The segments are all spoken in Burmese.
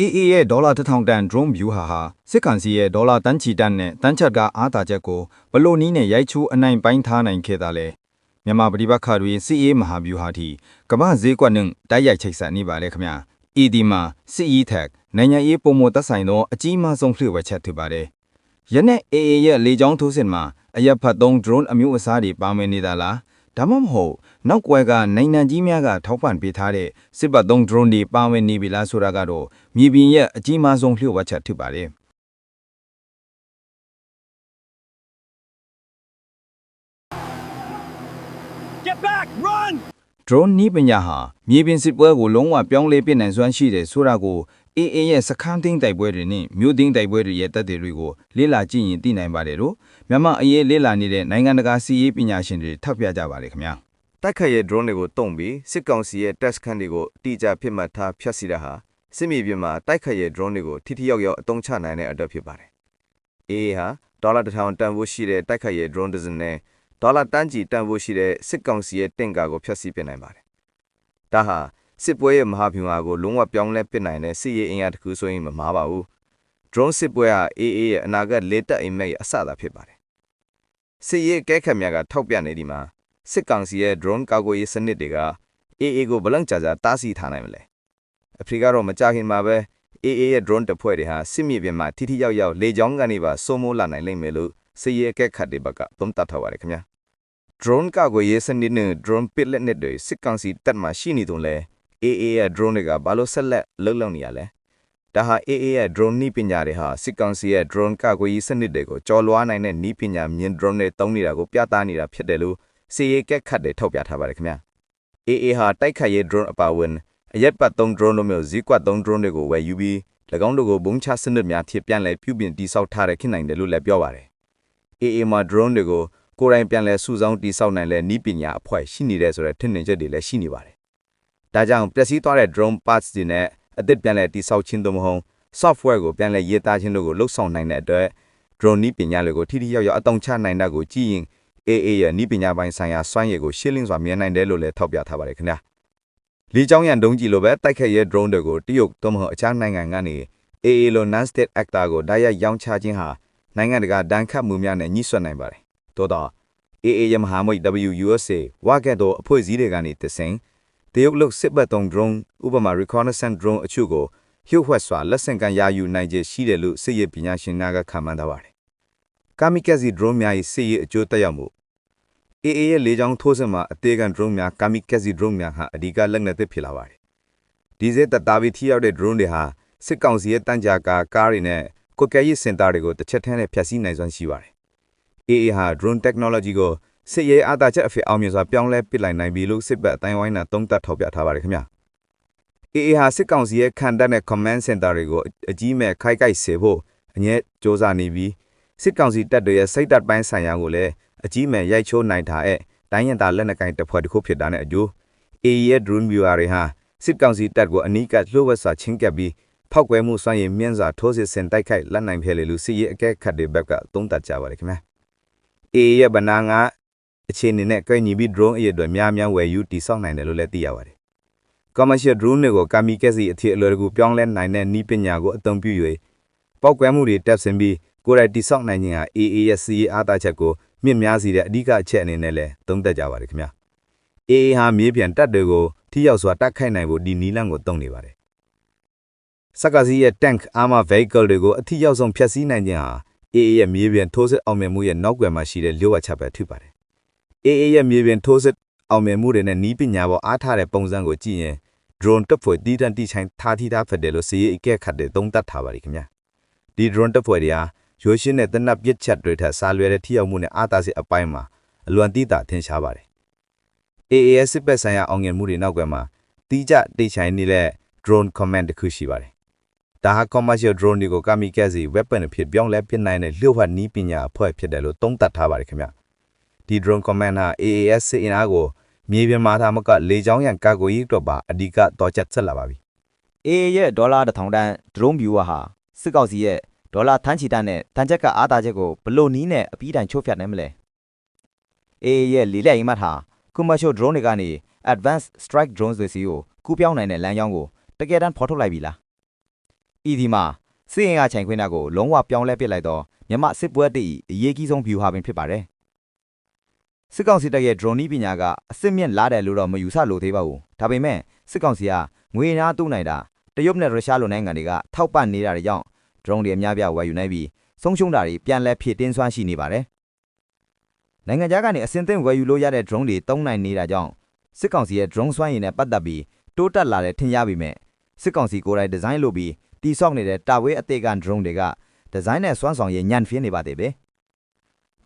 AA ရဲ့ဒေါ်လာ1000တန် drone view ဟာဟာစစ်ကောင်စီရဲ့ဒေါ်လာတန်းချီတန်နဲ့တန်းချက်ကအားတာချက်ကိုဘလို့နီးနဲ့ရိုက်ချိုးအနိုင်ပိုင်းထားနိုင်ခဲ့တာလဲမြန်မာပြည်ပခါတွေစစ်ရေးမဟာဗျူဟာတီကမ္ဘာဈေးကွက်နဲ့တိုက်ရိုက်ချိတ်ဆက်နေပါလေခင်ဗျာဤဒီမှာစစ်ရေးထက်နိုင်ငံရေးပုံမသက်ဆိုင်သောအကြီးမားဆုံးလှည့်ဝက်ချက်ဖြစ်ပါတယ်ယနေ့ AA ရဲ့လေကြောင်းထိုးစစ်မှာအရက်ဖတ်သုံး drone အမျိုးအစားတွေပါဝင်နေတာလား ဒါမှမဟုတ်နောက်ကွယ်ကနိုင်ငံကြီးများကထောက်ပံ့ပေးထားတဲ့စစ်ပတ်သုံး drone တွေပါဝင်နေပြီလားဆိုတာကတော့မြေပြင်ရဲ့အကြီးမားဆုံးလျှို့ဝှက်ချက်ဖြစ်ပါတယ် Get back! Run! drone နီးပညာဟာမြေပြင်စစ်ပွဲကိုလုံးဝပြောင်းလဲပြနိုင်စွမ်းရှိတယ်ဆိုတာကို AA ရဲ့စခန်းသိမ်းတိုက်ပွဲတွေနဲ့မြို့သိမ်းတိုက်ပွဲတွေရဲ့တပ်တွေကိုလေ့လာကြည့်ရင်သိနိုင်ပါတယ်လို့မြန်မာအရေးလေ့လာနေတဲ့နိုင်ငံတကာစီးရေးပညာရှင်တွေထပ်ပြကြပါတယ်ခင်ဗျာတိုက်ခိုက်ရဲ့ drone တွေကိုတုံပြီးစစ်ကောင်စီရဲ့ test ခန်းတွေကိုတိကျဖြစ်မှတ်ထားဖျက်ဆီးတာဟာစစ်မြေပြင်မှာတိုက်ခိုက်ရဲ့ drone တွေကိုထိထိရောက်ရောက်အသုံးချနိုင်တဲ့အတွက်ဖြစ်ပါတယ်။ AA ဟာဒေါ်လာ1000တန်ဖိုးရှိတဲ့တိုက်ခိုက်ရဲ့ drone တစ်စင်းနဲ့ဒေါ်လာတန်းကြီးတန်ဖိုးရှိတဲ့စစ်ကောင်စီရဲ့တင့်ကာကိုဖျက်ဆီးပစ်နိုင်ပါတယ်။ဒါဟာ စစ်ပွဲရဲ့မဟာဗျူဟာကိုလုံးဝပြောင်းလဲပစ်နိုင်တဲ့စစ်ရေးအင်အားတစ်ခုဆိုရင်မမှားပါဘူး။ drone စစ်ပွဲဟာ AA ရဲ့အနာဂတ်လေတပ်အိမ်မက်ရဲ့အစသာဖြစ်ပါတယ်။စစ်ရေးအကဲခတ်များကထောက်ပြနေဒီမှာစစ်ကောင်စီရဲ့ drone ကာကွယ်ရေးစနစ်တွေက AA ကိုဘလန့်ကြာကြာတားဆီးထားနိုင်မလဲအဖရိကတော့မကြခင်မှာပဲ AA ရဲ့ drone တပ်ဖွဲ့တွေဟာစစ်မြေပြင်မှာထိထိရောက်ရောက်လေကြောင်းကနေပါစိုးမိုးလာနိုင်လိမ့်မယ်လို့စစ်ရေးအကဲခတ်တွေဘက်ကသုံးသပ်ထားပါတယ်ခင်ဗျာ drone ကာကွယ်ရေးစနစ်နဲ့ drone ပစ်လက်နက်တွေစစ်ကောင်စီတပ်မှာရှိနေတုန်းလဲ AA ရဲ့ drone တွေကဘာလို့ဆက်လက်လှုပ်လှုပ်နေရလဲဒါဟာ AA ရဲ့ drone နည်းပညာတွေဟာစစ်ကောင်စီရဲ့ drone ကာကွယ်ရေးစနစ်တွေကိုကျော်လွှားနိုင်တဲ့နည်းပညာမြင် drone တွေတုံးနေတာကိုပြသနေတာဖြစ်တယ်လို့စီရေးကက်ခတ်တွေထုတ်ပြထားပါတယ်ခင်ဗျာ AA ဟာတိုက်ခိုက်ရေး drone အပါအဝင်အရက်ပတ်သုံး drone တို့မျိုးဈေးကွက်သုံး drone တွေကိုဝယ်ယူပြီး၎င်းတို့ကိုဘုံချစနစ်များဖြစ်ပြန်လဲပြုပြင်တိစောက်ထားတဲ့ခင်နိုင်တယ်လို့လည်းပြောပါတယ် AA မှာ drone တွေကိုကိုယ်တိုင်ပြန်လဲစုဆောင်းတိစောက်နိုင်လဲနည်းပညာအဖွဲ့ရှိနေတဲ့ဆိုတဲ့ထင်မြင်ချက်တွေလည်းရှိနေပါတယ် ဒါကြောင့်ပျက်စီးသွားတဲ့ drone parts တွေနဲ့အသစ်ပြန်လဲတိစောက်ခြင်းသို့မဟုတ် software ကိုပြန်လဲရေးသားခြင်းတို့ကိုလှုပ်ဆောင်နိုင်တဲ့အတွက် drone နည်းပညာတွေကိုထိထိရောက်ရောက်အသုံးချနိုင်တာကိုကြည့်ရင် AA ရဲ့နီးပညာပိုင်းဆိုင်ရာစွမ်းရည်ကိုရှင်းလင်းစွာမြင်နိုင်တယ်လို့လည်းထောက်ပြထားပါတယ်ခင်ဗျာ။လီကြောင်းရန်ဒုံးကြီးလိုပဲတိုက်ခတ်ရဲ drone တွေကိုတရုတ်သို့မဟုတ်အခြားနိုင်ငံကနေ AA လို non-state actor ကိုတိုက်ရိုက်ရောင်းချခြင်းဟာနိုင်ငံတကာဒဏ်ခတ်မှုများနဲ့ညှိစွက်နိုင်ပါတယ်။သို့တော့ AA ရမဟာမိတ် WUSA ဝါကက်တို့အဖွဲ့အစည်းတွေကနေတဆင် တရုတ်လုစစ်ဘတ်တုံ drone ဥပမာ reconnaissance drone အချို့ကိုလျှို့ဝှက်စွာလက်ဆင့်ကမ်းရယူနိုင်ခြင်းရှိတယ်လို့စစ်ရေးပညာရှင်များကခန့်မှန်းထားပါတယ်။ kamikaze drone များ၏စစ်ရေးအကျိုးသက်ရောက်မှု AA ရဲ့လေကြောင်းထိုးစစ်မှာအသေးခံ drone များ kamikaze drone များဟာအဓိကလက်နက်သစ်ဖြစ်လာပါတယ်။ဒီဇယ်တတာပြီးထိရောက်တဲ့ drone တွေဟာစစ်ကောင်စီရဲ့တန်ကြာကာကားတွေနဲ့ကွက်ကဲရေးစင်တာတွေကိုတစ်ချက်တည်းနဲ့ဖျက်ဆီးနိုင်စွမ်းရှိပါတယ်။ AA ဟာ drone technology ကို စစ်ရေးအားသာချက်အဖြစ်အောင်မြင်စွာပြောင်းလဲပစ်လိုက်နိုင်ပြီလို့စစ်ဘက်အတိုင်းဝိုင်းကသုံးသပ်ထောက်ပြထားပါတယ်ခင်ဗျာ။ AA ဟာစစ်ကောင်စီရဲ့ခံတပ်နဲ့ command center တွေကိုအကြီးမဲ့ခိုက်ကိုက်စေဖို့အငဲ့စ조사နေပြီးစစ်ကောင်စီတပ်တွေရဲ့စိတ်တပ်ပိုင်းဆိုင်ရာကိုလည်းအကြီးမဲ့ရိုက်ချိုးနိုင်တာတဲ့တိုင်းရင်သားလက်နက်ကိုင်တပ်ဖွဲ့တစ်ခုဖြစ်တာနဲ့အကျိုး AA ရဲ့ drone viewer တွေဟာစစ်ကောင်စီတပ်ကိုအနီးကပ်လှုပ်ဝက်စွာချင်းကပ်ပြီးဖောက်ကွဲမှုစွမ်းရည်မြင့်စွာထိုးစစ်ဆင်တိုက်ခိုက်လက်နိုင်ဖဲလေလူစစ်ရေးအကဲခတ်တွေဘက်ကသုံးသပ်ကြပါတယ်ခင်ဗျာ AA ရဲ့ဗနာငါ အခြေအနေနဲ့ကိုင်ညီပြီး drone အရေးတွေများများဝယ်ယူတိစောက်နိုင်တယ်လို့လည်းသိရပါတယ် commercial drone တွေကို kamikaze အထည်အလွယ်တကူပြောင်းလဲနိုင်တဲ့နည်းပညာကိုအသုံးပြု၍ပောက်ကွဲမှုတွေတပ်ဆင်ပြီးကိုယ်တိုင်တိစောက်နိုင်ခြင်းဟာ AA ရဲ့စီးအားသာချက်ကိုမြင့်များစေတဲ့အဓိကအချက်အနေနဲ့လည်းသုံးသပ်ကြပါတယ်ခင်ဗျာ AA ဟာမြေပြန်တပ်တွေကိုထိရောက်စွာတိုက်ခိုက်နိုင်ဖို့ဒီနီလန်ကိုသုံးနေပါတယ်စက္ကစီရဲ့ tank armor vehicle တွေကိုအထိရောက်ဆုံးဖျက်ဆီးနိုင်ခြင်းဟာ AA ရဲ့မြေပြင်ထိုးစစ်အောင်မြင်မှုရဲ့နောက်ွယ်မှာရှိတဲ့လျှို့ဝှက်ချက်ပဲဖြစ်ပါတယ် AA ရဲ့မြေပြင်ထိုးစစ်အောင်မြင်မှုတွေနဲ့နီးပညာပေါ်အားထားတဲ့ပုံစံကိုကြည့်ရင် drone တပ်ဖွဲ့တီးတန့်တီချိုင်းထားထီထားဖက်တယ်လို့စီရေးအကဲခတ်တဲ့သုံးသပ်ထားပါတယ်ခင်ဗျာဒီ drone တပ်ဖွဲ့တွေဟာရိုးရှင်းတဲ့တနက်ပစ်ချက်တွေထက်စားလွယ်တဲ့ထိရောက်မှုနဲ့အားသာစစ်အပိုင်းမှာအလွန်တိတာထင်ရှားပါတယ် AAS စစ်ဘက်ဆိုင်ရာအောင်မြင်မှုတွေနောက်ကွယ်မှာတီးကြတိတ်ချိုင်းနေတဲ့ drone command တစ်ခုရှိပါတယ်ဒါဟာ commercial drone တွေကို kamikaze weapon အဖြစ်ပြောင်းလဲပစ်နိုင်တဲ့လျှို့ဝှက်နည်းပညာအဖွဲ့ဖြစ်တယ်လို့သုံးသပ်ထားပါတယ်ခင်ဗျ ဒီ drone command ဟာ AAS စစ်အင်အားကိုမြေပြင်မှာသာမကလေကြောင်းရန်ကာကွယ်ရေးအတွက်ပါအဓိကတော့ချက်ဆက်လာပါပြီ AA ရဲ့ဒေါ်လာ1000တန် drone viewer ဟာစစ်ကောင်စီရဲ့ဒေါ်လာထန်းချီတန်နဲ့တန်ချက်ကအားတာချက်ကိုဘလို့နီးနဲ့အပြီးတိုင်ချိုးဖျက်နိုင်မလဲ AA ရဲ့လီလက်အိမ်မတ်ဟာ commercial drone တွေကနေ advanced strike drones တွေစီကိုကူးပြောင်းနိုင်တဲ့လမ်းကြောင်းကိုတကယ်တမ်းဖော်ထုတ်လိုက်ပြီလားဤဒီမှာစစ်ရင်အားချိန်ခွင်းတာကိုလုံးဝပြောင်းလဲပစ်လိုက်တော့မြန်မာစစ်ပွဲတည်းအရေးကြီးဆုံး view ဟာပင်ဖြစ်ပါတယ် စစ်ကောင်စီတပ်ရဲ့ drone နည်းပညာကအစစ်မြင့်လာတယ်လို့တော့မယူဆလို့သေးပါဘူးဒါပေမဲ့စစ်ကောင်စီကငွေနာတူးနိုင်တာတရုတ်နဲ့ရုရှားလိုနိုင်ငံတွေကထောက်ပံ့နေတာတွေကြောင့် drone တွေအများပြားဝယ်ယူနိုင်ပြီးဆုံးရှုံးတာတွေပြန်လဲဖြည့်တင်းစွမ်းရှိနေပါတယ်နိုင်ငံခြားကနေအစင်သင့်ဝယ်ယူလို့ရတဲ့ drone တွေတုံးနိုင်နေတာကြောင့်စစ်ကောင်စီရဲ့ drone စွမ်းရည်နဲ့ပတ်သက်ပြီးတိုးတက်လာတဲ့ထင်ရပေမဲ့စစ်ကောင်စီကိုယ်တိုင်ဒီဇိုင်းလုပ်ပြီးတိဆောက်နေတဲ့တာဝဲအသေးကန် drone တွေကဒီဇိုင်းနဲ့စွမ်းဆောင်ရည်ညံ့ဖျင်းနေပါသေးပဲ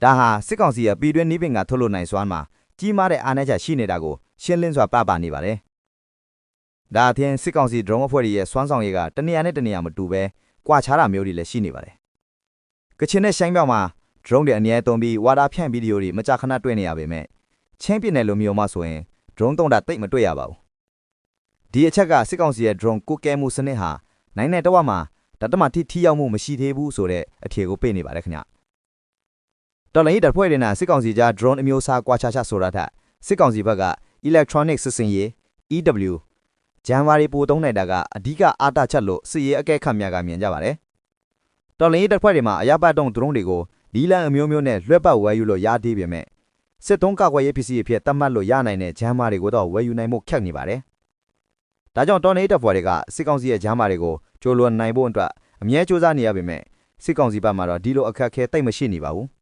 ဒါဟာစစ်ကောင်စီရဲ့ပြည်တွင်းနှီးပင်ကထုတ်လုပ်နိုင်စွမ်းမှာကြီးမားတဲ့အားနည်းချက်ရှိနေတာကိုရှင်းလင်းစွာပြပနေပါတယ်ဒါအပြင်စစ်ကောင်စီ drone အဖွဲ့တွေရဲ့စွမ်းဆောင်ရည်ကတနေရာနဲ့တနေရာမတူပဲကွာခြားတာမျိုးတွေလည်းရှိနေပါတယ်ကချင်နဲ့ရှိုင်းပြောင်မှာ drone တွေအများသုံးပြီးဝါဒဖြန့်ဗီဒီယိုတွေမကြာခဏတွေ့နေရပေမဲ့ချင်းပြစ်နယ်လိုမျိုးမှဆိုရင် drone တုံးတာတိတ်မတွေ့ရပါဘူးဒီအချက်ကစစ်ကောင်စီရဲ့ drone ကိုကဲမှုစနစ်ဟာနိုင်တဲ့တော့မှာတတမထိထိရောက်မှုမရှိသေးဘူးဆိုတဲ့အထည်ကိုပေးနေပါတယ်ခင်ဗျ တော်လိုင်းတပ်ဖွဲ့တွေနဲ့စစ်ကောင်စီကြား drone အမျိုးအစားကွာခြားခြားဆိုတာထက်စစ်ကောင်စီဘက်က electronic စစ်စင်ရေး EW ဂျန်ဝါရီပိုသုံးနိုင်တာကအဓိကအားတချက်လို့စစ်ရေးအကဲခတ်များကမြင်ကြပါတယ်တော်လိုင်းတပ်ဖွဲ့တွေမှာအရပတ်တုံး drone တွေကိုလီလန်အမျိုးမျိုးနဲ့လွှဲပတ်ဝဲယူလို့ရသေးပေမဲ့စစ်တုံးကကွယ်ရေးပစ္စည်းအဖြစ်သတ်မှတ်လို့ရနိုင်တဲ့ဂျမ်းမာတွေကိုတော့ဝယ်ယူနိုင်မှုခက်နေပါတယ်။ဒါကြောင့်တော်နေတပ်ဖွဲ့တွေကစစ်ကောင်စီရဲ့ဂျမ်းမာတွေကိုကြိုးလွန်နိုင်ဖို့အတွက်အမြဲစူးစမ်းနေရပေမဲ့စစ်ကောင်စီဘက်မှာတော့ဒီလိုအခက်အခဲတိတ်မရှိနေပါဘူး။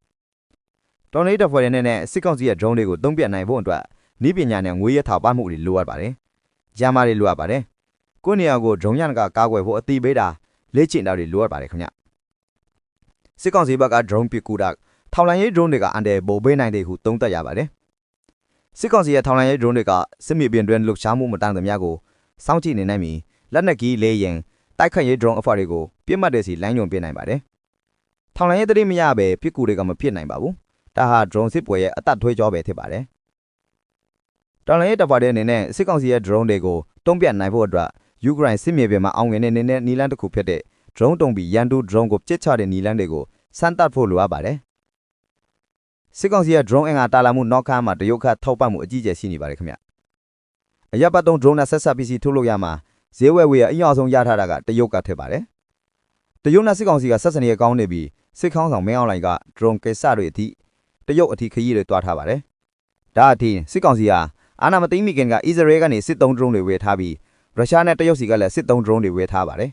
တော်နေတပ်ဖွဲ့တွေနဲ့စစ်ကောင်စီရဲ့ drone တွေကိုသုံးပြနိုင်ဖို့အတွက်ဤပညာနဲ့ငွေရထောက်ပံ့မှုတွေလိုအပ်ပါတယ်။ဂျမ်းမာတွေလိုအပ်ပါတယ်။ကိုယ့်နေရာကို drone ရန်ကကာကွယ်ဖို့အတိပေးတာလေ့ကျင့်တာတွေလိုအပ်ပါတယ်ခင်ဗျ။စစ်ကောင်စီဘက်က drone ပစ်ကူတာထောင်လိုင်းရေး drone တွေကအန်တယ်ပိုပေးနိုင်တယ်ဟုသုံးသပ်ရပါတယ်။စစ်ကောင်စီရဲ့ထောင်လိုင်းရေး drone တွေကစစ်မြေပြင်တွင်လှုပ်ရှားမှုမတန်သမျှကိုစောင့်ကြည့်နေနိုင်ပြီးလက်နက်ကြီးလေးရင်တိုက်ခတ်ရေး drone အဖော်တွေကိုပြစ်မှတ်တဲ့စီလိုင်းညွန်ပြနိုင်ပါတယ်။ထောင်လိုင်းရေးတတိမရပဲပြစ်ကူတွေကမဖြစ်နိုင်ပါဘူး။ ဒါဟာ drone စစ်ပွဲရဲ့အသက်ထွေးကြောပဲဖြစ်ပါတယ်။ထောင်လိုင်းရေးတပ်ဖွဲ့တွေအနေနဲ့စစ်ကောင်စီရဲ့ drone တွေကိုတုံ့ပြန်နိုင်ဖို့အတွက်ယူကရိန်းစစ်မြေပြင်မှာအောင်ငင်တဲ့နေနဲ့နီလန်းတစ်ခုဖြစ်တဲ့ drone တုံပြီးရန်တူ drone ကိုပြစ်ချတဲ့နီလန်းတွေကိုစမ်းသပ်ဖို့လိုအပ်ပါတယ်။စစ်ကောင်စီရဲ့ drone အင်အားတာလာမှုနောက်ခမ်းမှာတရုတ်ခတ်ထောက်ပံ့မှုအကြီးအကျယ်ရှိနေပါတယ်ခင်ဗျ။အရပ်ပတ်သုံး drone နဲ့ဆက်ဆက်ပစ္စည်းထုတ်လုပ်ရမှာဈေးဝယ်ဝယ်အရင်အောင်ဆုံးရထားတာကတရုတ်ကထည့်ပါတယ်။တရုတ်နဲ့စစ်ကောင်စီကဆက်စနေရကောင်းနေပြီးစစ်ခေါင်းဆောင်မင်းအောင်လှိုင်က drone ကိစ္စတွေအထိ တရုတ်အထိခရီးတွေတွားထားပါတယ်။ဒါအထိစစ်ကောင်စီကအာနာမသိမီခင်က Israel ကနေစစ်သုံး drone တွေဝယ်ထားပြီးရုရှားနဲ့တရုတ်စီကလည်းစစ်သုံး drone တွေဝယ်ထားပါတယ်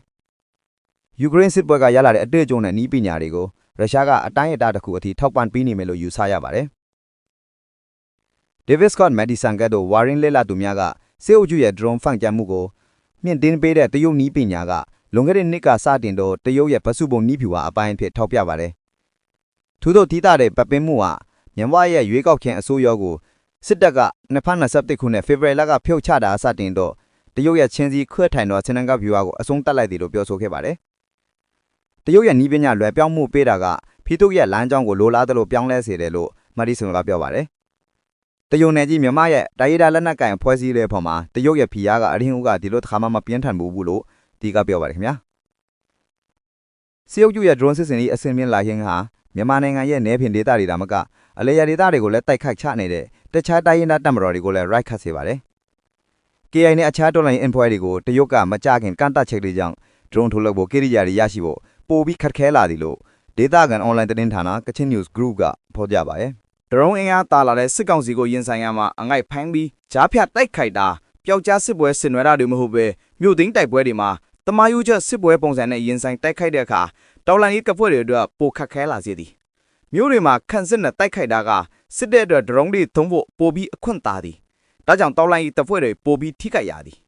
။ယူကရိန်းစစ်ပွဲကရလာတဲ့အတွေ့အကြုံနဲ့နီးပညာတွေကိုရုရှားကအတိုင်းအတာတစ်ခုအထိထောက်ပံ့ပေးနေမယ်လို့ယူဆရပါတယ်။ David Scott Madison ကတို့ Warren လက်လာသူများကစေအုပ်စုရဲ့ drone ဖန်ကြမှုကိုမြင့်တင်ပေးတဲ့တရုတ်နီးပညာကလွန်ခဲ့တဲ့နှစ်ကစတင်တော့တရုတ်ရဲ့ဗစုပုံနီးဖြူဟာအပိုင်းအဖြစ်ထောက်ပြပါတယ်။ ထို့သောထိတာတဲ့ပတ်ပင်းမှုဟာမြန်မာရဲ့ရွေးကောက်ခြင်းအစိုးရကိုစစ်တပ်က2021ခုနှစ်ဖေဖော်ဝါရီလကဖြုတ်ချတာစတင်တော့တရုတ်ရဲ့ချင်းစီခွဲထိုင်သောစင်နန်ကဗျူဟာကိုအဆုံးတက်လိုက်တယ်လို့ပြောဆိုခဲ့ပါတယ်။တရုတ်ရဲ့နီးပညာလွယ်ပြောင်းမှုပေးတာကဖီတုရဲ့လမ်းကြောင်းကိုလိုလားသလိုပြောင်းလဲစေတယ်လို့မတ်ဒီဆန်ကပြောပါတယ်။တရုတ်နယ်ကြီးမြန်မာရဲ့တာရီဒါလက်နက်ကင်ဖွဲ့စည်းတဲ့ဖော်မှာတရုတ်ရဲ့ဖီယားကအရင်းဦးကဒီလိုတစ်ခါမှမပြင်းထန်ဘူးဘူးလို့ဒီကပြောပါတယ်ခင်ဗျာ။စီယုတ်ကျရဲ့ drone စစ်စင်ကြီးအစင်မြင့်လာခြင်းဟာ မြန်မာနိုင်ငံရဲ့နယ်ပင်ဒေသတွေဒါမကအလေယာဒေသတွေကိုလည်းတိုက်ခိုက်ချနေတဲ့တခြားတိုင်းရင်းသားတပ်မတော်တွေကိုလည်း right ခတ်စေပါတယ်။ KI နဲ့အခြားတော်လိုင်း info တွေကိုတရုတ်ကမကြခင်ကန့်တတ်ချက်တွေကြောင့် drone ထုတ်လုပ်ဖို့ကိရိယာတွေရရှိဖို့ပိုပြီးခက်ခဲလာသည်လို့ဒေတာကန် online သတင်းဌာန Kachin News Group ကဖော်ပြပါရဲ့ဒရုန်းအင်အားတာလာတဲ့စစ်ကောင်စီကိုရင်ဆိုင်ရမှာအငိုက်ဖိုင်းပြီးကြားဖြတ်တိုက်ခိုက်တာပျောက်ကြားစစ်ပွဲဆင်နွှဲတာတွေမဟုတ်ပဲမြို့သိမ်းတိုက်ပွဲတွေမှာတမယူချက်စစ်ပွဲပုံစံနဲ့ရင်ဆိုင်တိုက်ခိုက်တဲ့အခါ တော်လန်ကြီးကဖွဲ့တွေအတွက်ပိုခက်ခဲလာစေသည်မြို့တွေမှာခန့်စစ်နဲ့တိုက်ခိုက်တာကစစ်တဲ့အတွက်ဒရုန်းတွေသုံးဖို့ပိုပြီးအခွင့်သာသည်ဒါကြောင့်တော်လန်ကြီးတဖွဲ့တွေပိုပြီးထိခိုက်ရသည်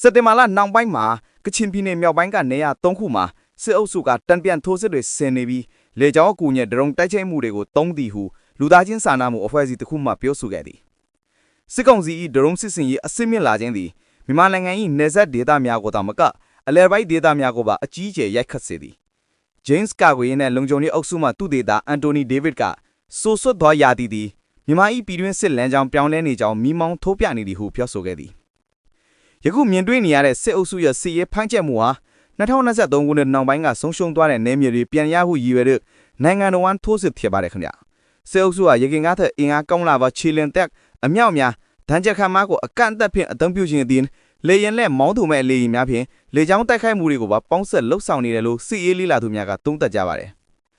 စက်တင်ဘာလနောက်ပိုင်းမှာကချင်ပြည်နယ်မြောက်ပိုင်းကနေရာ၃ခုမှာစစ်အုပ်စုကတံပြန်ထိုးစစ်တွေဆင်နေပြီးလေကြောင်းအကူအညီဒရုန်းတိုက်ချိတ်မှုတွေကိုတုံးသည်ဟုလူသားချင်းစာနာမှုအဖွဲ့အစည်းတစ်ခုမှပြောဆိုခဲ့သည်စစ်ကောင်စီ၏ဒရုန်းစစ်စင်ရေးအစစ်မြင့်လာခြင်းသည်မြန်မာနိုင်ငံ၏နေဆက်ဒေသများကိုသာမကအလဲပိုင်းဒေသများကိုပါအကြီးအကျယ်ရိုက်ခတ်စေသည် James ကာကွေးနဲ့လုံခြုံရေးအုပ်စုမှသူတေတာအန်တိုနီဒေးဗစ်ကဆိုဆွတ်သောယာတီသည်မြန်မာ၏ပြည်တွင်းစစ်လမ်းကြောင်းပြောင်းလဲနေကြောင်းမိမောင်းထိုးပြနေသည်ဟုပြောဆိုခဲ့သည်ယခုမြင်တွေ့နေရတဲ့စစ်အုပ်စုရဲ့စစ်ရေးဖမ်းချက်မှုဟာ2023ခုနှစ်နောက်ပိုင်းကဆုံးရှုံးသွားတဲ့နေမြေတွေပြန်ရဖို့ရည်ရွယ်တဲ့နိုင်ငံတော်ဝန်ထိုးစစ်ဖြစ်ပါတယ်ခင်ဗျာစစ်အုပ်စုဟာရခင်ကားတဲ့အင်အားကောင်းလာပါချီလင်တက်အမြောက်များဒဏ်ချက်ခံမကိုအကန့်အသတ်ဖြင့်အသုံးပြုခြင်းအပြင် လေရင်လက်မောင်းသူမဲ့လေရင်များဖြင့်လေကြောင်းတိုက်ခိုက်မှုတွေကိုပါပေါင်းဆက်လှုပ်ဆောင်နေတယ်လို့စစ်ရေးလေးလာသူများကသုံးသပ်ကြပါတယ်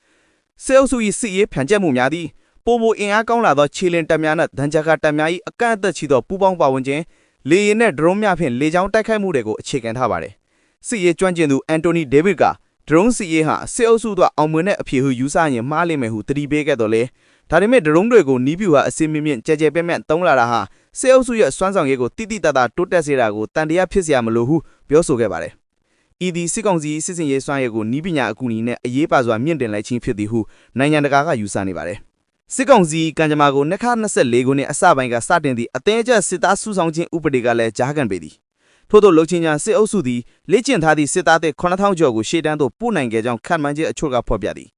။စစ်အုပ်စု၏စစ်ရေးဖန်ကျက်မှုများသည့်ပိုမိုအင်အားကောင်းလာသောခြေလင်တပ်များနှင့်ဒန်ဂျကာတပ်များ၏အကန့်အသတ်ရှိသောပူးပေါင်းပါဝင်ခြင်းလေရင်နှင့်ဒရုန်းများဖြင့်လေကြောင်းတိုက်ခိုက်မှုတွေကိုအခြေခံထားပါတယ်။စစ်ရေးကျွမ်းကျင်သူအန်တိုနီဒေးဗစ်ကဒရုန်းစစ်ရေးဟာစစ်အုပ်စုတို့အောင်မြင်တဲ့အဖြစ်ဟုယူဆရင်မှားလိမ့်မယ်ဟုတတိပေးခဲ့တော်လဲ ဒါပေမဲ့ဒရုန်းတွေကိုနီးပြူဟာအစင်မြင့်မြင့်ကြဲကြဲပြန့်ပြန့်တုံးလာတာဟာစေအုပ်စုရဲ့စွမ်းဆောင်ရည်ကိုတိတိတတ်တာတိုးတက်စေတာကိုတန်တရားဖြစ်စရာမလိုဟုပြောဆိုခဲ့ပါတယ်။ဤသည်စစ်ကောင်စီစစ်စင်ရေးစွမ်းရည်ကိုနီးပညာအကူအညီနဲ့အရေးပါစွာမြင့်တင်လိုက်ခြင်းဖြစ်သည်ဟုနိုင်ငံတကာကယူဆနေပါတယ်။စစ်ကောင်စီကံကြမ္မာကို2024ခုနှစ်အစပိုင်းကစတင်သည့်အသင်းချက်စစ်သားစုဆောင်ခြင်းဥပဒေကလည်းကြားကန်ပေသည်ထို့သောလုံချင်းညာစစ်အုပ်စုသည်လေ့ကျင့်ထားသည့်စစ်သားတဲ့9000ကျော်ကိုရှေ့တန်းသို့ပို့နိုင်ခဲ့ကြောင်းခန့်မှန်းချက်အချို့ကဖော်ပြသည်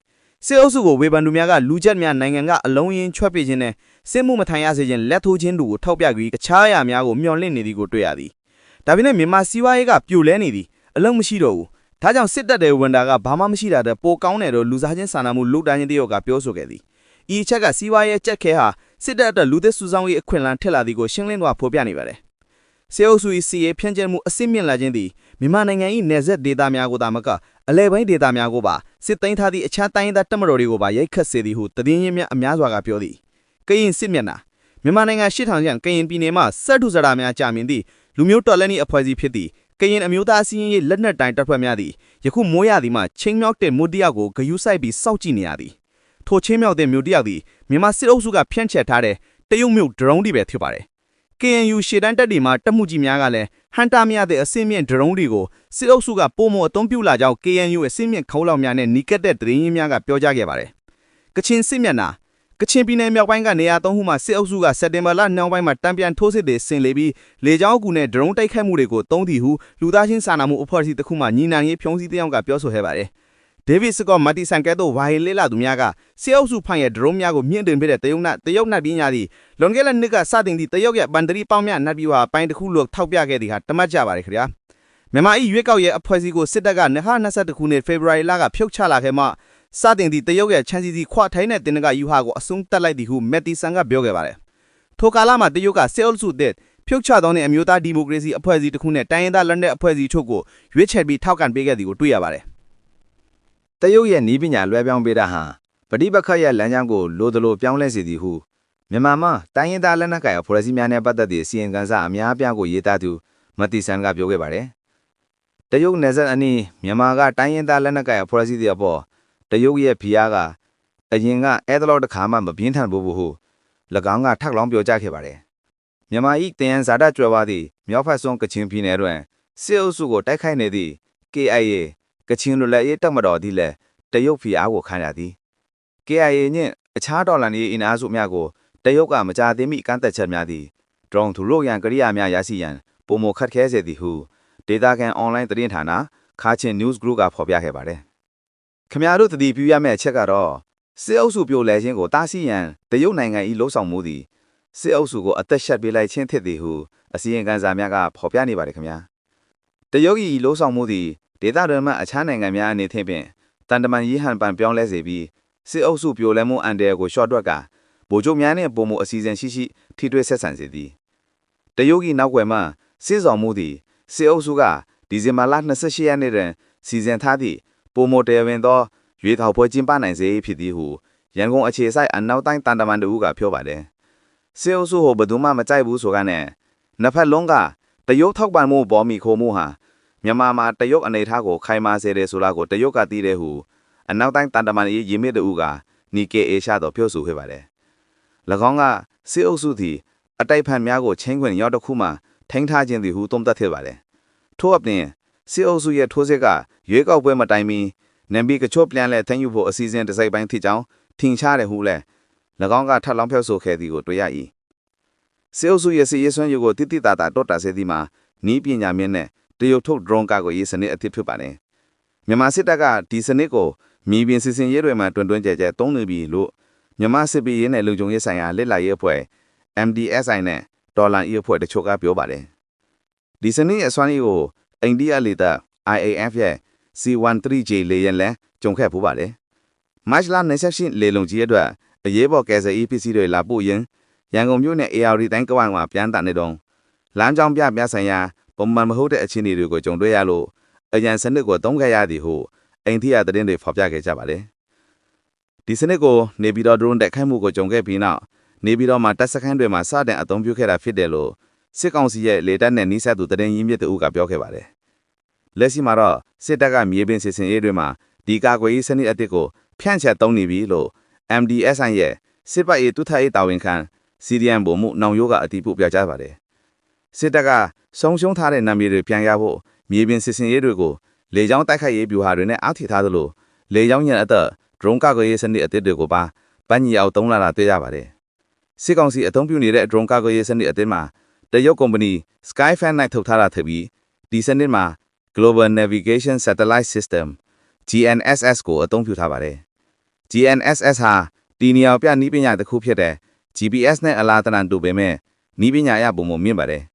စစ်အုပ်စုကိုဝေဖန်သူများကလူချက်များနိုင်ငံကအလုံးရင်းချွတ်ပြခြင်းနဲ့စစ်မှုမထိုင်ရစေခြင်းလက်ထိုးခြင်းတို့ကိုထောက်ပြပြီးတခြားအရာများကိုမျှော်လင့်နေသည်ကိုတွေ့ရသည်။ဒါပေမဲ့မြန်မာစီးပွားရေးကပြိုလဲနေသည်အလုံးမရှိတော့ဘူး။ဒါကြောင့်စစ်တပ်တဲ့ဝန်တာကဘာမှမရှိတာတဲ့ပိုကောင်းတယ်လို့လူစားချင်းစာနာမှုလူတန်းချင်းတယောက်ကပြောဆိုခဲ့သည်။ဤအချက်ကစီးပွားရေးကြက်ခဲဟာစစ်တပ်အတွက်လူသစ်စုဆောင်ရေးအခွင့်အလမ်းထက်လာသည်ကိုရှင်းလင်းစွာဖော်ပြနေပါတယ်။စေအုပ်စု၏စီရေးဖြန့်ကျက်မှုအစစ်မြင့်လာခြင်းသည် မြန်မာနိုင်ငံ၏နယ်စပ်ဒေသများကိုသာမကအလဲပိုင်းဒေသများကိုပါစစ်သိမ်းထားသည့်အခြားတိုင်းဒေသတပ်မတော်တွေကိုပါရိုက်ခတ်စေသည်ဟုတည်င်းရင်းများအများစွာကပြောသည်ကရင်စစ်မျက်နှာမြန်မာနိုင်ငံရှစ်ထောင်ကျန်ကရင်ပြည်နယ်မှစက်ထုစရာများကြာမြင့်သည့်လူမျိုးတော်လှန်ရေးအဖွဲ့အစည်းဖြစ်သည့်ကရင်အမျိုးသားအစည်းအရုံးရေးလက်နက်တိုင်တပ်ဖွဲ့များသည်ယခုမိုးရသည်မှချင်းမြောက်တဲ့မြို့တယောက်ကိုဂယုစိုက်ပြီးစောင့်ကြည့်နေရသည်ထိုချင်းမြောက်တဲ့မြို့တယောက်သည်မြန်မာစစ်အုပ်စုကဖြန့်ချက်ထားတဲ့တရုတ်မြို့ဒရုန်းတွေပဲဖြစ်ပါတယ် KNU ရှေ့တန်းတက်တွေမှာတက်မှုကြီးများကလည်းဟန်တာမရတဲ့အစင်းမြင့်ဒရုန်းတွေကိုစစ်အုပ်စုကပုံမအုံပြုလာကြောင်း KNU အစင်းမြင့်ခေါင်းလောင်များနဲ့နီးကပ်တဲ့သတင်းရင်းများကပြောကြားခဲ့ပါတယ်။ကချင်စစ်မျက်နှာကချင်ပြည်နယ်မြောက်ပိုင်းကနေရာသုံးခုမှာစစ်အုပ်စုကစက်တင်ဘာလနှောင်းပိုင်းမှာတံပြန်ထိုးစစ်တွေဆင်လေပြီးလေကြောင်းအကူနဲ့ဒရုန်းတိုက်ခိုက်မှုတွေကိုသုံးသည်ဟုလူသားချင်းစာနာမှုအဖွဲ့အစည်းတစ်ခုမှညီနိုင်ရေးဖြုံးစည်းတယောက်ကပြောဆိုခဲ့ပါတယ်။ ဒေးဗစ်စကော့မတ်တီဆန်ကဲတို့ဝါဟီလေးလာသူများကစစ်အုပ်စုဖိုင်ရဲ့ဒရုန်းများကိုမြင့်တင်ပေးတဲ့တရုတ်နတ်တရုတ်နတ်ပညာသည်လွန်ခဲ့တဲ့နှစ်ကစတင်သည့်တရုတ်ရဲ့ပန်တရီပေါင်းများနတ်ပြည်ဟာပိုင်းတစ်ခုလို့ထောက်ပြခဲ့သည်ဟာတမတ်ကြပါတယ်ခင်ဗျာမြန်မာဤရွေးကောက်ရဲ့အဖွဲ့အစည်းကိုစစ်တပ်က2022ခုနှစ်ဖေဖော်ဝါရီလကဖြုတ်ချလာခဲ့မှစတင်သည့်တရုတ်ရဲ့ချမ်းစီစီခွာထိုင်းတဲ့တင်နကယူဟာကိုအဆုံးတက်လိုက်သည်ဟုမက်တီဆန်ကပြောခဲ့ပါတယ်ထိုကာလမှာတရုတ်ကစစ်အုပ်စုတဲ့ဖြုတ်ချသောနဲ့အမျိုးသားဒီမိုကရေစီအဖွဲ့အစည်းတစ်ခုနဲ့တိုင်းရင်းသားလက်နက်အဖွဲ့အစည်းချုပ်ကိုရွေးချယ်ပြီးထောက်ကန်ပေးခဲ့သည်ကိုတွေ့ရပါတယ် တရုတ်ရဲ့နီးပညာလွှဲပြောင်းပေးတာဟာပဋိပက္ခရဲ့လမ်းကြောင်းကိုလိုသလိုပြောင်းလဲစေသည်ဟုမြန်မာမှာတိုင်းရင်းသားလက်နက်ကိုင်အဖွဲ့အစည်းများနဲ့ပတ်သက်သည့်စီရင်ကန်စာအများအပြားကိုရေးသားသူမတ်တီဆန်ကပြောခဲ့ပါတယ်။တရုတ်နယ်စပ်အနီးမြန်မာကတိုင်းရင်းသားလက်နက်ကိုင်အဖွဲ့အစည်းတွေအပေါ်တရုတ်ရဲ့ဖိအားကအရင်ကအဲဒါလောက်တစ်ခါမှမပြင်းထန်ဘူးဘူးဟု၎င်းကထပ်လောင်းပြောကြားခဲ့ပါတယ်။မြန်မာဤတယန်ဇာတကျွယ်ဝသည့်မြောက်ဖက်စွန်းကချင်ပြည်နယ်တွင်စစ်အုပ်စုကိုတိုက်ခိုက်နေသည့် KIA ကချင်လူလက်ရေးတပ်မတော်သည်လည်းတရုတ်ဖိအားကိုခံရသည် KIA နှင့်အခြားတော်လှန်ရေးအင်အားစုများကိုတရုတ်ကမကြာသေးမီကန့်သက်ချက်များသည်ဒရုန်းသူတို့ရန်ကရိယာများရရှိရန်ပုံမခတ်ခဲစေသည်ဟုဒေတာကန်အွန်လိုင်းသတင်းဌာနခါချင်း News Group ကဖော်ပြခဲ့ပါတယ်။ခမများတို့သတိပြုရမယ့်အချက်ကတော့စစ်အုပ်စုပြိုလဲခြင်းကိုတားဆီးရန်တရုတ်နိုင်ငံ၏လှုံ့ဆော်မှုသည်စစ်အုပ်စုကိုအသက်ရှက်ပေးလိုက်ခြင်းဖြစ်သည်ဟုအစည်းအဝေးစာများကဖော်ပြနေပါတယ်ခင်ဗျာ။တရုတ်၏လှုံ့ဆော်မှုသည် ဒေသတွင်မှအခြားနိုင်ငံများအနေဖြင့်ပင်တန်တမန်ရေးဟန်ပန်ပြောင်းလဲစေပြီးစစ်အုပ်စုပြိုလဲမှုအန်တဲကိုရှော့တွက်ကဗိုလ်ချုပ်များနှင့်ပုံမှုအစီအစဉ်ရှိရှိထိတွေ့ဆက်ဆံစေသည်တရုတ်ကနောက်ွယ်မှစစ်ဆောင်မှုသည်စစ်အုပ်စုကဒီဇင်ဘာလ28ရက်နေ့တွင်စီစဉ်ထားသည့်ပုံမတဲဝင်သောရွေးကောက်ပွဲကျင်းပနိုင်စေဖြစ်သည်ဟုရန်ကုန်အခြေစိုက်အနောက်တိုင်းတန်တမန်တို့ကပြောပါတယ်စစ်အုပ်စုဟိုဘယ်သူမှမကြိုက်ဘူးဆိုကနဲ့နှစ်ဖက်လုံးကတရုတ်ထောက်ပံ့မှုပေါ်မီခိုးမှုဟာ မြန်မာမှာတရုတ်အနေထားကိုခိုင်မာစေတယ်ဆိုတာကိုတရုတ်ကသိတဲ့ဟုအနောက်တိုင်းတန်တမန်ရေးရင်းမြစ်တို့ကနီကေအေရှာတော့ပြောဆိုခဲ့ပါတယ်။၎င်းကစစ်အုပ်စုသည်အတိုက်ဖန်များကိုချင်းခွင်ရောက်တစ်ခုမှထိန်းထားခြင်းသည်ဟုသုံးသပ်ခဲ့ပါတယ်။ထို့အပြင်စစ်အုပ်စုရဲ့ထိုးစစ်ကရွေးကောက်ပွဲမတိုင်မီနံဘီကချို့ပြန်လဲထမ်းယူဖို့အစီအစဉ်တစ်စိုက်ပိုင်းထိကြောင်းထင်ရှားတယ်ဟုလဲ၎င်းကထပ်လောင်းဖြောက်ဆိုခဲ့သည်ကိုတွေ့ရ၏။စစ်အုပ်စုရဲ့စစ်ရေးဆွမ်းရည်ကိုတိတိတသာတော့တာစေသည်မှာနီးပညာမြင့်နဲ့ တရုတ်ထုတ် drone ကာကိုရေးစနစ်အသစ်ဖြစ်ပါတယ်။မြန်မာစစ်တပ်ကဒီစနစ်ကိုမြေပြင်စစ်စင်ရေးတွေမှာတွင်တွင်ကြဲကြဲသုံးနေပြီလို့မြန်မာစစ်ပြည်ရေးနဲ့လူကြုံရေးဆိုင်ရာလက်လာရေးအဖွဲ့ MDSI နဲ့ဒေါ်လာရေးအဖွဲ့တချို့ကပြောပါတယ်။ဒီစနစ်ရဲ့အစွမ်းရည်ကိုအိန္ဒိယလေတပ် IAF ရဲ့ C13J လေယာဉ်လဲကြုံခဲ့ပူပါတယ်။မတ်လ28လေလုံကြီးအတွက်အရေးပေါ်ကယ်ဆယ်ရေးပစ္စည်းတွေလာပို့ရင်းရန်ကုန်မြို့နယ် AR တိုင်းကဝိုင်မှာပြန်တန်နေတော့လမ်းကြောင်းပြပြဆိုင်ရာ ပုံမှန်မဟုတ်တဲ့အခြေအနေတွေကိုကြုံတွေ့ရလို့အရန်စနစ်ကိုသုံးခဲ့ရသည်ဟုအိန္ဒိယသတင်းတွေဖော်ပြခဲ့ကြပါတယ်။ဒီစနစ်ကိုနေပြည်တော် drone တက်ခိုက်မှုကိုကြုံခဲ့ပြီးနောက်နေပြည်တော်မှာတပ်စခန်းတွေမှာစတင်အသုံးပြုခဲ့တာဖြစ်တယ်လို့စစ်ကောင်စီရဲ့လေတပ်နဲ့နှိစက်သူသတင်းရင်းမြစ်သူကပြောခဲ့ပါတယ်။လက်ရှိမှာတော့စစ်တပ်ကမြေပြင်စစ်စင်ရေးတွေမှာဒီကာကွယ်ရေးစနစ်အသစ်ကိုဖြန့်ချက်သုံးနေပြီလို့ MDSN ရဲ့စစ်ပတ်ရေးတုထရေးတာဝန်ခံ CDM ဗိုလ်မှူးနောင်ရိုးကအတည်ပြုပြကြားပါတယ်။ စစ်တပ်ကဆုံးရှုံးထားတဲ့နာမည်တွေပြန်ရဖို့မြေပြင်စစ်စင်ရေးတွေကိုလေကြောင်းတိုက်ခိုက်ရေးဗျူဟာတွေနဲ့အားထည့်ထားသလိုလေကြောင်းရန်အသက် drone ကာကွယ်ရေးစနစ်အသစ်တွေကိုပါပန်းကြီးအောင်သုံးလာတာတွေ့ရပါတယ်။စစ်ကောင်စီအသုံးပြုနေတဲ့ drone ကာကွယ်ရေးစနစ်အသစ်မှာတရုတ်ကုမ္ပဏီ Skyfan နဲ့ထုတ်ထားတာဖြစ်ပြီးဒီစနစ်မှာ Global Navigation Satellite System GNSS ကိုအသုံးပြုထားပါတယ်။ GNSS ဟာတီနီယောင်ပြနီးပညာတစ်ခုဖြစ်တဲ့ GPS နဲ့အလားတန်တူပေမဲ့နီးပညာရပုံမမြင့်ပါတယ်။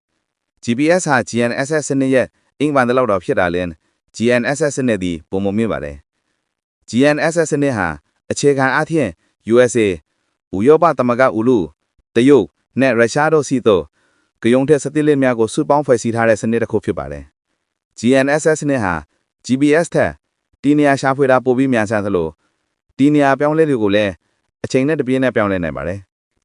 GPS ဟာ GNSS စနစ်ရဲ့အင်္ဂါတလောက်တော့ဖြစ်တာလင်း GNSS စနစ်သည်ပုံမမြင့်ပါတယ်။ GNSS စနစ်ဟာအခြေခံအားဖြင့် USA ဥရောပသမဂ္ဂဥလူတရုတ်နဲ့ရုရှားတို့စီတို့ကယုံတဲ့စတိလစ်များကိုစုပေါင်းဖွဲ့စည်းထားတဲ့စနစ်တစ်ခုဖြစ်ပါတယ်။ GNSS စနစ်ဟာ GPS ထက်တီနီယာရှာဖွေတာပိုပြီးမြန်ဆန်သလိုတီနီယာပြောင်းလဲတွေကိုလည်းအချိန်နဲ့တပြေးနဲ့ပြောင်းလဲနိုင်ပါတယ်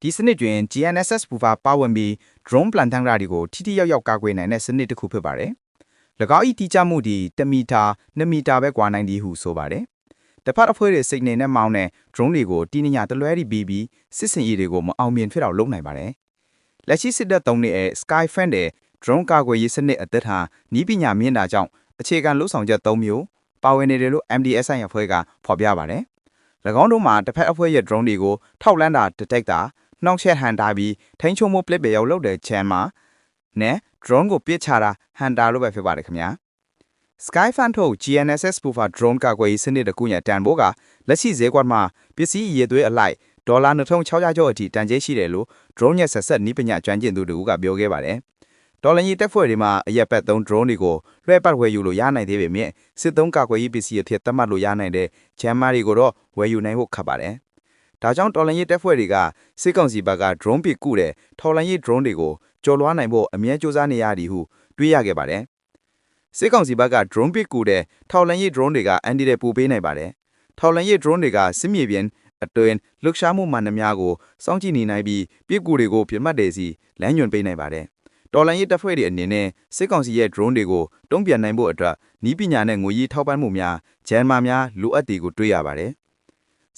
ဒီစနစ်တွင် GNSS ပူဖာပါဝင်ပြီး drone ပလန်တန်းရာတွေကိုထိထိရောက်ရောက်ကာကွယ်နိုင်တဲ့စနစ်တစ်ခုဖြစ်ပါတယ်။၎င်း၏တိကျမှုသည်1မီတာ2မီတာပဲကွာနိုင်သည်ဟုဆိုပါတယ်။တစ်ဖက်အဖွဲ့တွေစိတ်နေနဲ့မောင်းတဲ့ drone တွေကိုတီနညာတလွဲရီပြီးပြီးစစ်စင်ရေးတွေကိုမအောင်မြင်ဖြစ်အောင်လုပ်နိုင်ပါတယ်။လက်ရှိစစ်တပ်သုံးနေတဲ့ Skyfan တဲ့ drone ကာကွယ်ရေးစနစ်အသစ်ဟာနီးပညာမြင့်တာကြောင့်အခြေခံလှုပ်ဆောင်ချက်၃မျိုးပါဝင်နေတယ်လို့ MDSI အဖွဲ့ကဖော်ပြပါတယ်။၎င်းတို့မှာတစ်ဖက်အဖွဲ့ရဲ့ drone တွေကိုထောက်လန်းတာ detector နှောင့်ယှက်ဟန်တာပြီးထိန်းချုပ်မှု plate ပဲရောက်လုပ်တဲ့ channel နဲ့ drone ကိုပစ်ချတာဟန်တာလို့ပဲဖြစ်ပါတယ်ခင်ဗျာ Skyfan ထုတ် GNSS Spoofer drone ကာကွယ်ရေးစနစ်တစ်ခုညတန်ဖိုးကလက်ရှိဈေးကွက်မှာပစ္စည်းအရေးသွေးအလိုက်ဒေါ်လာ2600ကျော်အထိတန်ကြေးရှိတယ်လို့ drone ရဲ့ဆက်ဆက်နီးပညာကျွမ်းကျင်သူတို့ကပြောခဲ့ပါတယ်ဒေါ်လာကြီးတက်ဖွဲ့တွေမှာအရက်ပတ်သုံး drone တွေကိုလွှဲပတ်ဝယ်ယူလို့ရနိုင်သေးပေမြင့်စစ်သုံးကာကွယ်ရေးပစ္စည်းအဖြစ်သတ်မှတ်လို့ရနိုင်တဲ့ဂျမ်မာတွေကိုတော့ဝယ်ယူနိုင်ဖို့ခက်ပါတယ်။ ဒါကြောင့်တော်လန်ရေးတက်ဖွဲ့တွေကစစ်ကောင်စီဘက်က drone ပစ်ကူတဲ့ထော်လန်ရေး drone တွေကိုကျော်လွှားနိုင်ဖို့အမြဲစူးစမ်းနေရသည်ဟုတွေးရခဲ့ပါတယ်။စစ်ကောင်စီဘက်က drone ပစ်ကူတဲ့ထော်လန်ရေး drone တွေကအန်ဒီတဲ့ပူပေးနိုင်ပါတယ်။ထော်လန်ရေး drone တွေကစစ်မြေပြင်အတွင်းလှုပ်ရှားမှုမှန်သမျှကိုစောင့်ကြည့်နေနိုင်ပြီးပြစ်ကူတွေကိုပြတ်မှတ်တယ်စီလမ်းညွှန်ပေးနိုင်ပါတယ်။တော်လန်ရေးတပ်ဖွဲ့တွေအနေနဲ့စစ်ကောင်စီရဲ့ drone တွေကိုတုံ့ပြန်နိုင်ဖို့အတွက်နီးပညာနဲ့ငွေကြီးထောက်ပံ့မှုများဂျန်မာများလိုအပ်တီကိုတွေးရပါတယ်။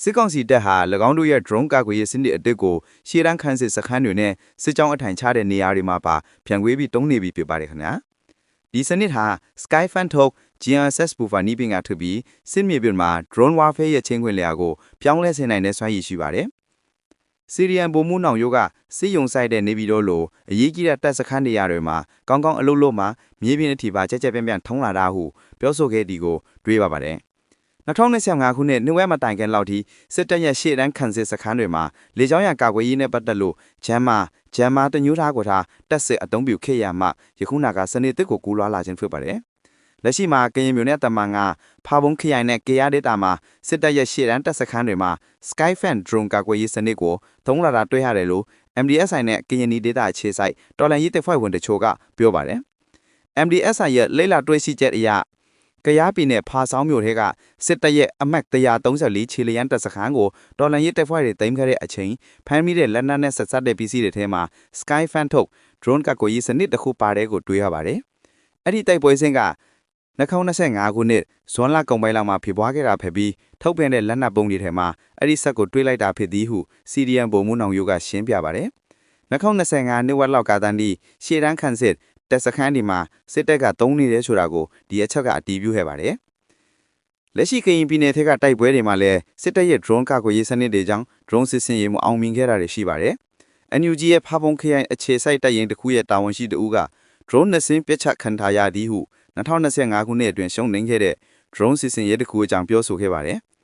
စစ်ကောင်စီတပ်ဟာ၎င်းတို့ရဲ့ drone ကာကွယ်ရေးစနစ်အသစ်ကိုရှေ့တန်းခန်းစစ်စခန်းတွေနဲ့စစ်ကြောင်းအထိုင်ချတဲ့နေရာတွေမှာပါဖြန့်ခွေးပြီးတုံးနေပြီးဖြစ်ပါတယ်ခင်ဗျာ။ဒီစနစ်ဟာ Skyfan ထုတ် GNSS Spoofer နီးပညာထုတ်ပြီးစစ်မြေပြင်မှာ drone warfare ရဲ့ချင်းခွင်လျာကိုပြောင်းလဲစေနိုင်တဲ့စွမ်းရည်ရှိပါတယ်။စီရီယန်ဗိုလ်မှူးနောင်ရိုးကစစ်ယုံဆိုင်တဲ့နေပြည်တော်လိုအရေးကြီးတဲ့တပ်စခန်းနေရာတွေမှာကောင်းကောင်းအလုပ်လုပ်မှမြေပြင်အထိပါကြက်ကြက်ပြန့်ပြန့်ထုံးလာတာဟုပြောဆိုခဲ့ဒီကိုတွေးပါပါတယ်။ 2025ခုနှစ်နှွေးမတိုင်ခင်လောက်ထိစစ်တပ်ရဲ့ရှေ့တန်းခံစစ်စခန်းတွေမှာလေကြောင်းရန်ကာကွယ်ရေးနဲ့ပတ်သက်လို့ဂျမ်မာဂျမ်မာတညူးထားကိုထားတက်စစ်အုံပြုခေရမှယခုနာကစနေတစ်ကိုကူးလွားလာခြင်းဖြစ်ပါတယ်။လက်ရှိမှာကရင်မျိုးနဲ့တမန်ကဖာဘုံခရိုင်နဲ့ကေရဒေတာမှာစစ်တပ်ရဲ့ရှေ့တန်းတပ်စခန်းတွေမှာ Skyfan drone ကာကွယ်ရေးစနစ်ကိုသုံးလာတာတွေ့ရတယ်လို့ MDSI နဲ့ကရင်နီဒေတာအခြေစိုက်တော်လန်ရေးတပ်ဖွဲ့ဝင်တချို့ကပြောပါတယ်။ MDSI ရဲ့လိလာတွေ့ရှိချက်အရ ကရားပြည်နယ်ဖာဆောင်းမြို့ထဲကစစ်တပ်ရဲ့အမတ်134ခြေလျံတပ်စခန်းကိုတော်လန်ရေးတပ်ဖွဲ့တွေသိမ်းခဲ့တဲ့အချိန်ဖမ်းမိတဲ့လက်နက်နဲ့ဆက်စပ်တဲ့ပစ္စည်းတွေထဲမှာ Skyfan ထုတ် drone ကာကွယ်ရေးစနစ်တစ်ခုပါတဲ့ကိုတွေ့ရပါတယ်။အဲ့ဒီတိုက်ပွဲစဉ်က2025ခုနှစ်ဇွန်လကုန်ပိုင်းလောက်မှာဖြစ်ပွားခဲ့တာဖြစ်ပြီးထုတ်ပြန်တဲ့လက်နက်ပုံတွေထဲမှာအဲ့ဒီဆက်ကိုတွေးလိုက်တာဖြစ်သည်ဟု CDM ဗိုလ်မှူးနောင်ယိုကရှင်းပြပါတယ်။2025နှစ်ဝက်လောက်ကတန်းဒီရှေ့တန်းခန့်စစ် တက်စခန်းဒီမှာစစ်တပ်ကတုံးနေတယ်ဆိုတာကိုဒီအချက်ကအတည်ပြုခဲ့ပါတယ်။လက်ရှိကရင်ပြည်နယ်ထက်ကတိုက်ပွဲတွေမှာလည်းစစ်တပ်ရဲ့ drone ကာကွယ်ရေးစနစ်တွေကြောင့် drone စစ်ဆင်ရေးမှုအောင်မြင်ခဲ့တာတွေရှိပါတယ်။ NUG ရဲ့ဖာပုံခရိုင်အခြေစိုက်တပ်ရင်တစ်ခုရဲ့တာဝန်ရှိသူက drone နှစ်စင်းပြစ်ချခံထားရသည်ဟု2025ခုနှစ်အတွင်းရှုံးနိမ့်ခဲ့တဲ့ drone စီစဉ်ရေးတစ်ခုအကြောင်းပြောဆိုခဲ့ပါတယ်။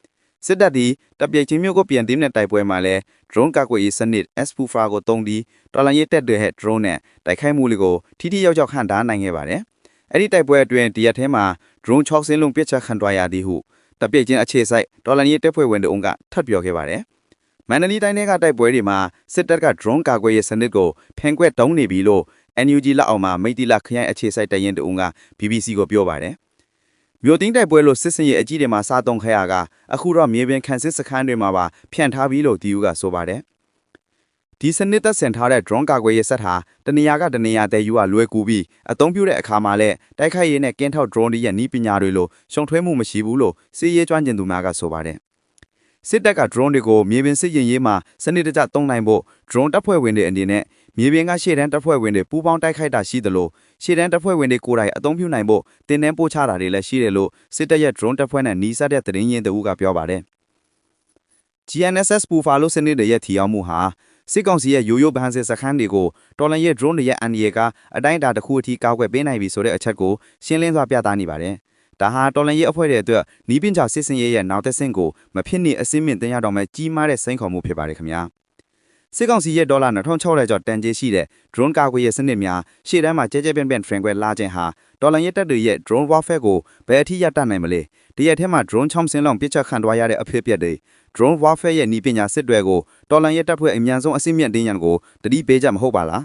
စစ်တပ်သည်တပြိုင်ချင်းမျိုးကိုပြန်သိမ်းတဲ့တိုက်ပွဲမှာလည်း drone ကာကွယ်ရေးစနစ် S-Pufra ကိုတုံးပြီးတော်လန်ရေးတက်တွေဟဲ့ drone နဲ့တိုက်ခိုက်မှုတွေကိုထိထိရောက်ရောက်ဟန်တားနိုင်ခဲ့ပါတယ်။အဲ့ဒီတိုက်ပွဲအတွင်းတရက်ထဲမှာ drone 6စင်းလုံးပြစ်ချခံသွားရသည်ဟုတပြိုင်ချင်းအခြေစိုက်တော်လန်ရေးတပ်ဖွဲ့ဝင်တို့ကထပ်ပြောခဲ့ပါတယ်။မန္တလေးတိုင်းထဲကတိုက်ပွဲတွေမှာစစ်တပ်က drone ကာကွယ်ရေးစနစ်ကိုဖန်ကွက်တုံးနေပြီလို့ NUG လက်အောက်မှာမိတ်တီလာခရိုင်အခြေစိုက်တရင်တူက BBC ကိုပြောပါတယ် မြို့သိမ်းတိုက်ပွဲလို့စစ်စင်ရဲ့အကြီးတွေမှာစားသုံးခဲ့ရကအခုတော့မြေပြင်ခန့်စစ်စခန်းတွေမှာပါဖြန့်ထားပြီးလို့ဒီယူကဆိုပါတယ်ဒီစနစ်သက်ဆင်ထားတဲ့ drone ကာကွယ်ရေးစက်ဟာတနေရာကတနေရာတဲယူကလွယ်ကူပြီးအသုံးပြုတဲ့အခါမှာလည်းတိုက်ခိုက်ရေးနဲ့ကင်းထောက် drone တွေရဲ့နီးပညာတွေလိုရှုံထွဲမှုမရှိဘူးလို့စီးရေးကျွမ်းကျင်သူများကဆိုပါတယ်စစ်တပ်က drone တွေကိုမြေပြင်စစ်ရင်ရေးမှာစနစ်တကျသုံးနိုင်ဖို့ drone တပ်ဖွဲ့ဝင်တွေအနေနဲ့ မြေပြင်ကရှေ့တန်းတပ်ဖွဲ့ဝင်တွေပူးပေါင်းတိုက်ခိုက်တာရှိသလိုရှေ့တန်းတပ်ဖွဲ့ဝင်တွေကိုယ်တိုင်အသုံးပြုနိုင်ဖို့တင်နန်းပို့ချတာတွေလည်းရှိတယ်လို့စစ်တပ်ရဲ့ drone တပ်ဖွဲ့နဲ့နှီးစပ်တဲ့သတင်းရင်းသူကပြောပါတယ် GNSS ပူဖာလိုစနစ်တွေရဲ့ထီအောင်မှုဟာစစ်ကောင်စီရဲ့ရိုးရိုးဗဟန်စစ်စခန်းတွေကိုတော်လန်ရဲ့ drone တွေရဲ့အန်ဒီရဲ့ကအတိုင်းအတာတစ်ခုအထိကောက်ွယ်ပေးနိုင်ပြီဆိုတဲ့အချက်ကိုရှင်းလင်းစွာပြသနေပါတယ်။ဒါဟာတော်လန်ရဲ့အဖွဲ့တွေအတွက်နီးပင်ချာစစ်စင်ရေးရဲ့နောက်သက်ဆင့်ကိုမဖြစ်နေအစင်းမြင့်တင်ရတော့မဲ့ကြီးမားတဲ့စိန်ခေါ်မှုဖြစ်ပါတယ်ခင်ဗျာ။ စစ်ကောင်စီရဲ့ဒေါ်လာ2600ကျော်တန်ကြေးရှိတဲ့ drone ကာကွယ်ရေးစနစ်များရှေ့တန်းမှာကြဲကြဲပြန့်ပြန့် frame ခွဲလာခြင်းဟာတော်လန်ရဲ့တပ်တွေရဲ့ drone warfare ကိုဘယ်အထိရပ်တန့်နိုင်မလဲ။ဒီရက်ထဲမှာ drone ချောင်းစင်းလောင်ပစ်ချက်ခံသွားရတဲ့အဖြစ်အပျက်တွေ drone warfare ရဲ့ဤပညာစစ်တွေကိုတော်လန်ရဲ့တပ်ဖွဲ့အမြန်ဆုံးအစိမ့်မြင့်တင်းရန်ကိုတတိပေးကြမဟုတ်ပါလား